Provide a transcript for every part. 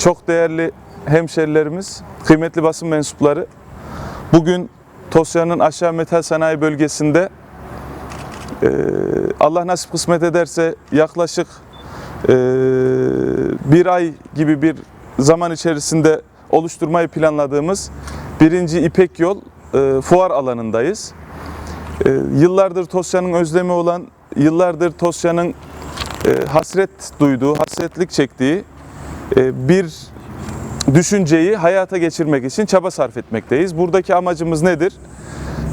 çok değerli hemşerilerimiz, kıymetli basın mensupları. Bugün Tosya'nın aşağı metal sanayi bölgesinde e, Allah nasip kısmet ederse yaklaşık e, bir ay gibi bir zaman içerisinde oluşturmayı planladığımız birinci İpek Yol e, fuar alanındayız. Yıllardır Tosya'nın özlemi olan, yıllardır Tosya'nın hasret duyduğu, hasretlik çektiği bir düşünceyi hayata geçirmek için çaba sarf etmekteyiz. Buradaki amacımız nedir?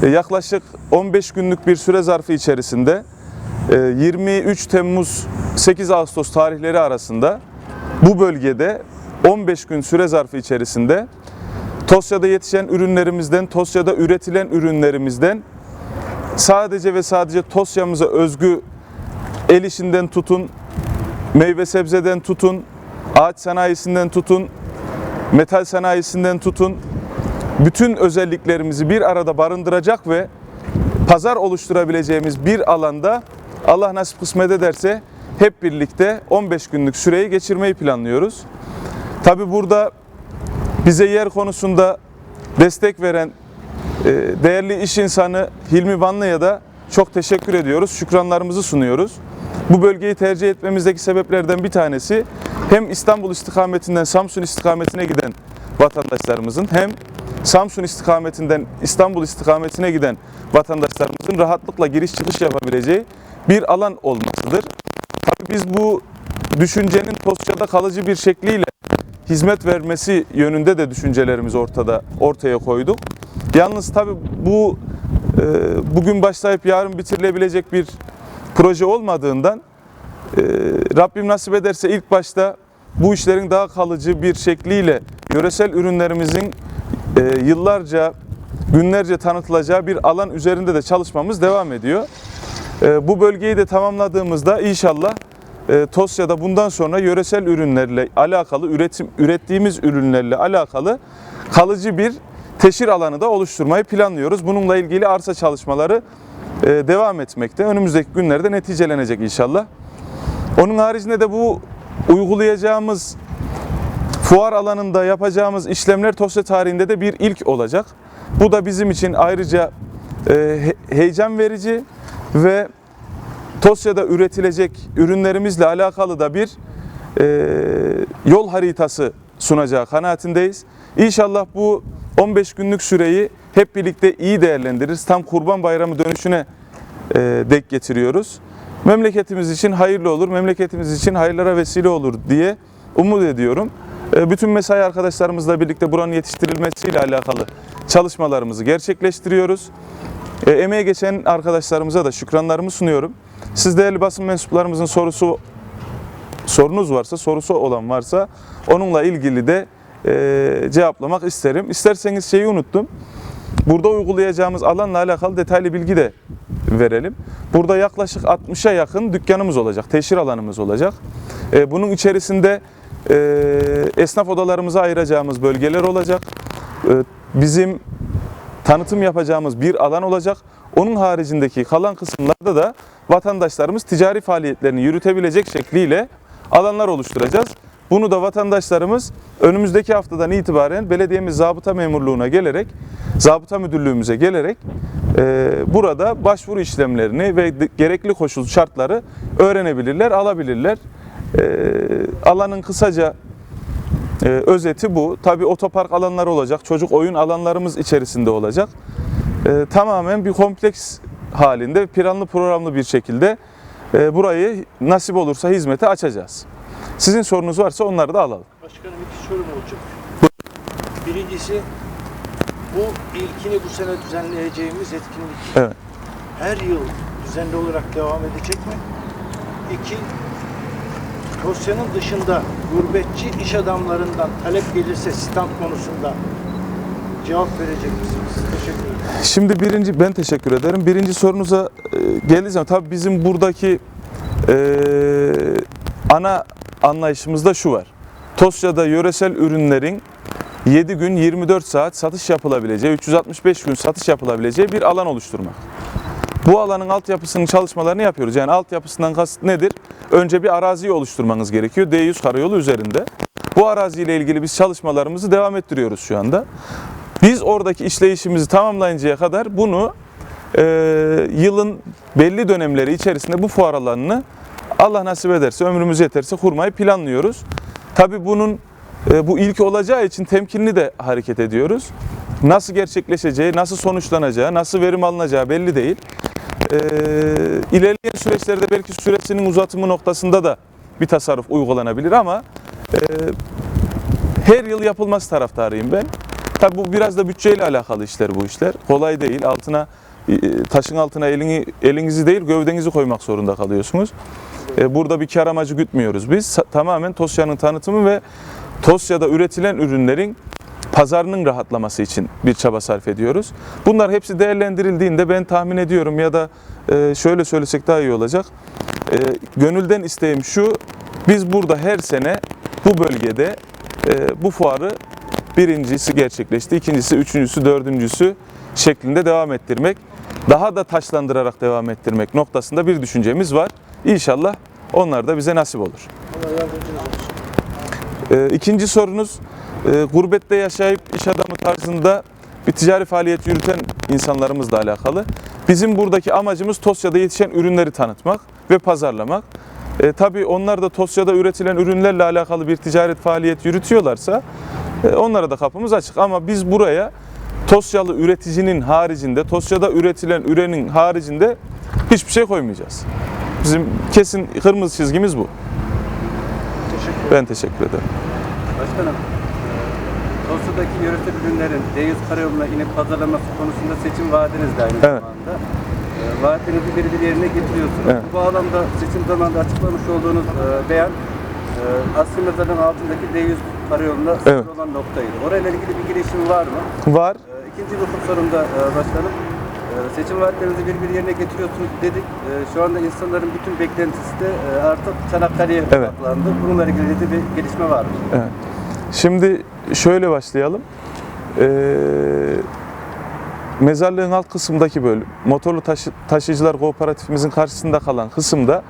E, yaklaşık 15 günlük bir süre zarfı içerisinde e, 23 Temmuz 8 Ağustos tarihleri arasında bu bölgede 15 gün süre zarfı içerisinde Tosya'da yetişen ürünlerimizden, Tosya'da üretilen ürünlerimizden sadece ve sadece Tosya'mıza özgü el işinden tutun, meyve sebzeden tutun, ağaç sanayisinden tutun, metal sanayisinden tutun, bütün özelliklerimizi bir arada barındıracak ve pazar oluşturabileceğimiz bir alanda Allah nasip kısmet ederse hep birlikte 15 günlük süreyi geçirmeyi planlıyoruz. Tabi burada bize yer konusunda destek veren e, değerli iş insanı Hilmi Vanlı'ya da çok teşekkür ediyoruz. Şükranlarımızı sunuyoruz. Bu bölgeyi tercih etmemizdeki sebeplerden bir tanesi hem İstanbul istikametinden Samsun istikametine giden vatandaşlarımızın hem Samsun istikametinden İstanbul istikametine giden vatandaşlarımızın rahatlıkla giriş çıkış yapabileceği bir alan olmasıdır. Tabii biz bu düşüncenin Tosya'da kalıcı bir şekliyle hizmet vermesi yönünde de düşüncelerimizi ortada ortaya koyduk. Yalnız tabii bu e, bugün başlayıp yarın bitirilebilecek bir proje olmadığından Rabbim nasip ederse ilk başta bu işlerin daha kalıcı bir şekliyle yöresel ürünlerimizin e, yıllarca, günlerce tanıtılacağı bir alan üzerinde de çalışmamız devam ediyor. E, bu bölgeyi de tamamladığımızda inşallah e, Tosya'da bundan sonra yöresel ürünlerle alakalı, üretim ürettiğimiz ürünlerle alakalı kalıcı bir teşhir alanı da oluşturmayı planlıyoruz. Bununla ilgili arsa çalışmaları devam etmekte. Önümüzdeki günlerde neticelenecek inşallah. Onun haricinde de bu uygulayacağımız fuar alanında yapacağımız işlemler Tosya tarihinde de bir ilk olacak. Bu da bizim için ayrıca e, he- heyecan verici ve Tosya'da üretilecek ürünlerimizle alakalı da bir e, yol haritası sunacağı kanaatindeyiz. İnşallah bu 15 günlük süreyi hep birlikte iyi değerlendiririz. Tam Kurban Bayramı dönüşüne e, dek getiriyoruz. Memleketimiz için hayırlı olur, memleketimiz için hayırlara vesile olur diye umut ediyorum. E, bütün mesai arkadaşlarımızla birlikte buranın yetiştirilmesiyle alakalı çalışmalarımızı gerçekleştiriyoruz. E, emeğe geçen arkadaşlarımıza da şükranlarımı sunuyorum. Siz değerli basın mensuplarımızın sorusu sorunuz varsa, sorusu olan varsa onunla ilgili de e, cevaplamak isterim. İsterseniz şeyi unuttum. Burada uygulayacağımız alanla alakalı detaylı bilgi de verelim. Burada yaklaşık 60'a yakın dükkanımız olacak, teşhir alanımız olacak. E, bunun içerisinde e, esnaf odalarımıza ayıracağımız bölgeler olacak. E, bizim tanıtım yapacağımız bir alan olacak. Onun haricindeki kalan kısımlarda da vatandaşlarımız ticari faaliyetlerini yürütebilecek şekliyle alanlar oluşturacağız. Bunu da vatandaşlarımız önümüzdeki haftadan itibaren belediyemiz zabıta memurluğuna gelerek, zabıta müdürlüğümüze gelerek e, burada başvuru işlemlerini ve gerekli koşul şartları öğrenebilirler, alabilirler. E, alanın kısaca ee, özeti bu. Tabi otopark alanları olacak, çocuk oyun alanlarımız içerisinde olacak. Ee, tamamen bir kompleks halinde, planlı programlı bir şekilde e, burayı nasip olursa hizmete açacağız. Sizin sorunuz varsa onları da alalım. Başkanım iki sorum olacak. Birincisi bu ilkini bu sene düzenleyeceğimiz etkinlik Evet. her yıl düzenli olarak devam edecek mi? İki, Tosya'nın dışında gurbetçi iş adamlarından talep gelirse stand konusunda cevap verecek misiniz? Teşekkür ederim. Şimdi birinci, ben teşekkür ederim. Birinci sorunuza e, geleceğim. Tabii bizim buradaki e, ana anlayışımızda şu var. Tosya'da yöresel ürünlerin 7 gün 24 saat satış yapılabileceği, 365 gün satış yapılabileceği bir alan oluşturmak. Bu alanın altyapısının çalışmalarını yapıyoruz. Yani altyapısından kasıt nedir? Önce bir araziyi oluşturmanız gerekiyor. D100 karayolu üzerinde. Bu araziyle ilgili biz çalışmalarımızı devam ettiriyoruz şu anda. Biz oradaki işleyişimizi tamamlayıncaya kadar bunu e, yılın belli dönemleri içerisinde bu fuar alanını Allah nasip ederse, ömrümüz yeterse kurmayı planlıyoruz. Tabii bunun e, bu ilk olacağı için temkinli de hareket ediyoruz. Nasıl gerçekleşeceği, nasıl sonuçlanacağı, nasıl verim alınacağı belli değil. E, ilerleyen süreçlerde belki süresinin uzatımı noktasında da bir tasarruf uygulanabilir ama e, her yıl yapılması taraftarıyım ben. Tabi bu biraz da bütçeyle alakalı işler bu işler. Kolay değil. Altına taşın altına elini elinizi değil gövdenizi koymak zorunda kalıyorsunuz. E, Burada bir kar amacı gütmüyoruz biz. Tamamen Tosya'nın tanıtımı ve Tosya'da üretilen ürünlerin pazarının rahatlaması için bir çaba sarf ediyoruz. Bunlar hepsi değerlendirildiğinde ben tahmin ediyorum ya da e, şöyle söylesek daha iyi olacak. E, Gönülden isteğim şu, biz burada her sene bu bölgede bu fuarı birincisi gerçekleşti, ikincisi, üçüncüsü, dördüncüsü şeklinde devam ettirmek, daha da taşlandırarak devam ettirmek noktasında bir düşüncemiz var. İnşallah onlar da bize nasip olur. Ee, ikinci sorunuz, e, gurbette yaşayıp iş adamı tarzında bir ticari faaliyet yürüten insanlarımızla alakalı. Bizim buradaki amacımız Tosya'da yetişen ürünleri tanıtmak ve pazarlamak. E, tabii onlar da Tosya'da üretilen ürünlerle alakalı bir ticaret faaliyet yürütüyorlarsa e, onlara da kapımız açık. Ama biz buraya Tosyalı üreticinin haricinde, Tosya'da üretilen ürenin haricinde hiçbir şey koymayacağız. Bizim kesin kırmızı çizgimiz bu. Teşekkür ederim. Ben teşekkür ederim. Başkanım, Tosya'daki yöresel ürünlerin D100 karayoluna inip pazarlaması konusunda seçim vaadiniz de aynı Evet. zamanda. E, vaatlerinizi biri bir yerine getiriyorsunuz. Evet. Bu bağlamda seçim zamanında açıklamış olduğunuz e, beyan e, Mezarı'nın altındaki D100 karayoluna Evet. olan noktaydı. Orayla ilgili bir girişim var mı? Var. E, ikinci bir sorumda e, başkanım. E, seçim vaatlerinizi bir bir yerine getiriyorsunuz dedik. E, şu anda insanların bütün beklentisi de e, artık Çanakkale'ye Evet. odaklandı. Bununla ilgili de bir gelişme var mı? Evet. Şimdi şöyle başlayalım. Ee, mezarlığın alt kısımdaki bölüm, motorlu taşı- taşıyıcılar kooperatifimizin karşısında kalan kısımda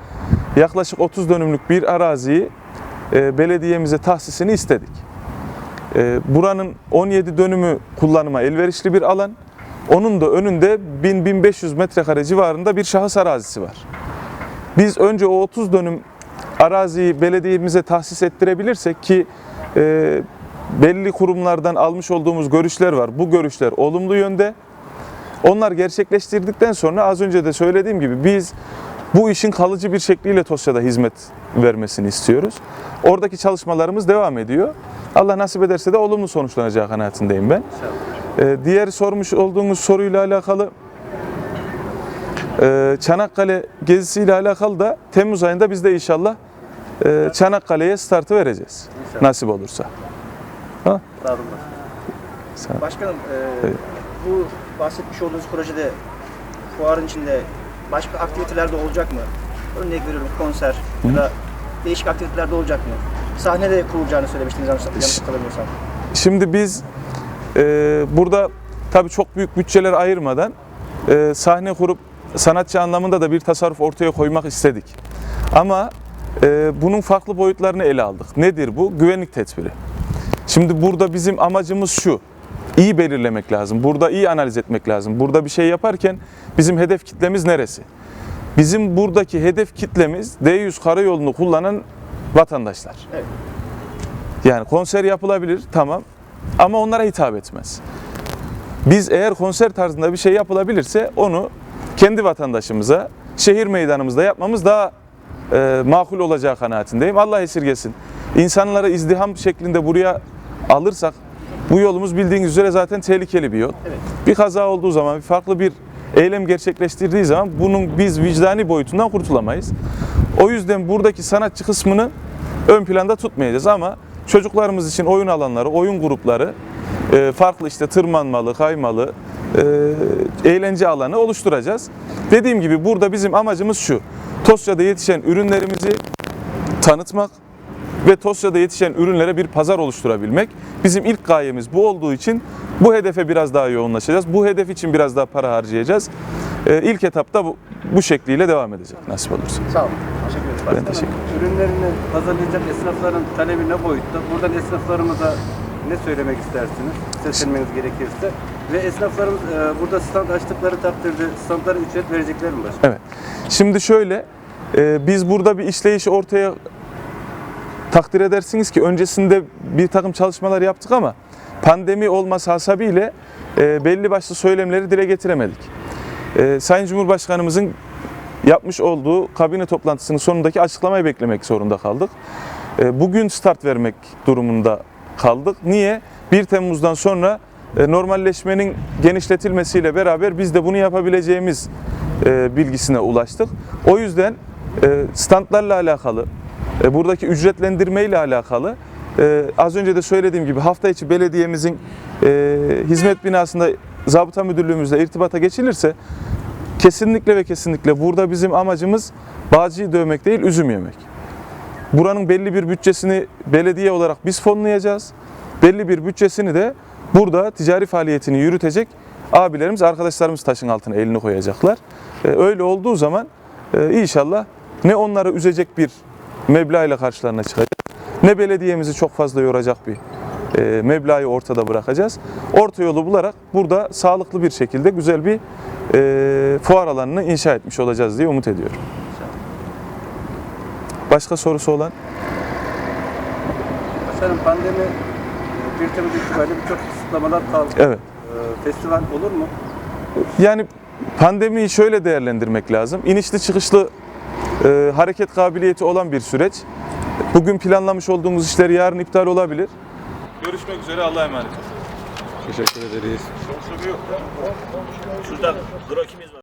yaklaşık 30 dönümlük bir araziyi e, belediyemize tahsisini istedik. E, buranın 17 dönümü kullanıma elverişli bir alan. Onun da önünde 1000-1500 metrekare civarında bir şahıs arazisi var. Biz önce o 30 dönüm araziyi belediyemize tahsis ettirebilirsek ki e, belli kurumlardan almış olduğumuz görüşler var. Bu görüşler olumlu yönde. Onlar gerçekleştirdikten sonra az önce de söylediğim gibi biz bu işin kalıcı bir şekliyle Tosya'da hizmet vermesini istiyoruz. Oradaki çalışmalarımız devam ediyor. Allah nasip ederse de olumlu sonuçlanacağı kanaatindeyim ben. Ee, diğer sormuş olduğunuz soruyla alakalı e, Çanakkale gezisiyle alakalı da Temmuz ayında biz de inşallah e, Çanakkale'ye startı vereceğiz. İnşallah. Nasip olursa. Olun başkanım. Evet. bu bahsetmiş olduğunuz projede fuarın içinde başka aktiviteler de olacak mı? Örnek veriyorum konser ya da değişik aktiviteler de olacak mı? Sahne de kurulacağını söylemiştiniz yanlış hatırlamıyorsam. Şimdi biz burada tabii çok büyük bütçeler ayırmadan e, sahne kurup sanatçı anlamında da bir tasarruf ortaya koymak istedik. Ama e, bunun farklı boyutlarını ele aldık. Nedir bu? Güvenlik tedbiri. Şimdi burada bizim amacımız şu. İyi belirlemek lazım. Burada iyi analiz etmek lazım. Burada bir şey yaparken bizim hedef kitlemiz neresi? Bizim buradaki hedef kitlemiz D100 karayolunu kullanan vatandaşlar. Evet. Yani konser yapılabilir tamam ama onlara hitap etmez. Biz eğer konser tarzında bir şey yapılabilirse onu kendi vatandaşımıza şehir meydanımızda yapmamız daha e, makul olacağı kanaatindeyim. Allah esirgesin. İnsanları izdiham şeklinde buraya alırsak bu yolumuz bildiğiniz üzere zaten tehlikeli bir yol. Evet. Bir kaza olduğu zaman, bir farklı bir eylem gerçekleştirdiği zaman bunun biz vicdani boyutundan kurtulamayız. O yüzden buradaki sanatçı kısmını ön planda tutmayacağız ama çocuklarımız için oyun alanları, oyun grupları, e, farklı işte tırmanmalı, kaymalı, e, eğlence alanı oluşturacağız. Dediğim gibi burada bizim amacımız şu. Tosya'da yetişen ürünlerimizi tanıtmak ve Tosya'da yetişen ürünlere bir pazar oluşturabilmek. Bizim ilk gayemiz bu olduğu için bu hedefe biraz daha yoğunlaşacağız. Bu hedef için biraz daha para harcayacağız. E, ilk etapta bu, bu şekliyle devam edecek nasip olursa. Sağ olun. Teşekkür ederim. Ürünlerini hazırlayacak esnafların talebi ne boyutta? Buradan esnaflarımıza ne söylemek istersiniz? Seslenmeniz gerekirse. Ve esnaflarımız e, burada stand açtıkları takdirde standlara ücret verecekler mi başkanım? Evet. Şimdi şöyle, e, biz burada bir işleyişi ortaya takdir edersiniz ki öncesinde bir takım çalışmalar yaptık ama pandemi olması hasebiyle e, belli başlı söylemleri dile getiremedik. E, Sayın Cumhurbaşkanımızın yapmış olduğu kabine toplantısının sonundaki açıklamayı beklemek zorunda kaldık. E, Bugün start vermek durumunda kaldık. Niye? 1 Temmuz'dan sonra e, normalleşmenin genişletilmesiyle beraber biz de bunu yapabileceğimiz e, bilgisine ulaştık. O yüzden standlarla alakalı, buradaki ücretlendirme ile alakalı az önce de söylediğim gibi hafta içi belediyemizin hizmet binasında zabıta müdürlüğümüzle irtibata geçilirse kesinlikle ve kesinlikle burada bizim amacımız bağcıyı dövmek değil üzüm yemek. Buranın belli bir bütçesini belediye olarak biz fonlayacağız. Belli bir bütçesini de burada ticari faaliyetini yürütecek abilerimiz, arkadaşlarımız taşın altına elini koyacaklar. Ee, Öyle olduğu zaman e, inşallah ne onları üzecek bir meblağ ile karşılarına çıkacak, ne belediyemizi çok fazla yoracak bir e, meblağı ortada bırakacağız. Orta yolu bularak burada sağlıklı bir şekilde güzel bir e, fuar alanını inşa etmiş olacağız diye umut ediyorum. Başka sorusu olan? Başkanım pandemi e, 1 Temmuz itibariyle birçok kısıtlamalar kalktı. Evet. E, Festival olur mu? Yani pandemiyi şöyle değerlendirmek lazım. İnişli çıkışlı e, hareket kabiliyeti olan bir süreç. Bugün planlamış olduğumuz işler yarın iptal olabilir. Görüşmek üzere. Allah'a emanet olun. Teşekkür ederiz. Şurada bürokimiz var.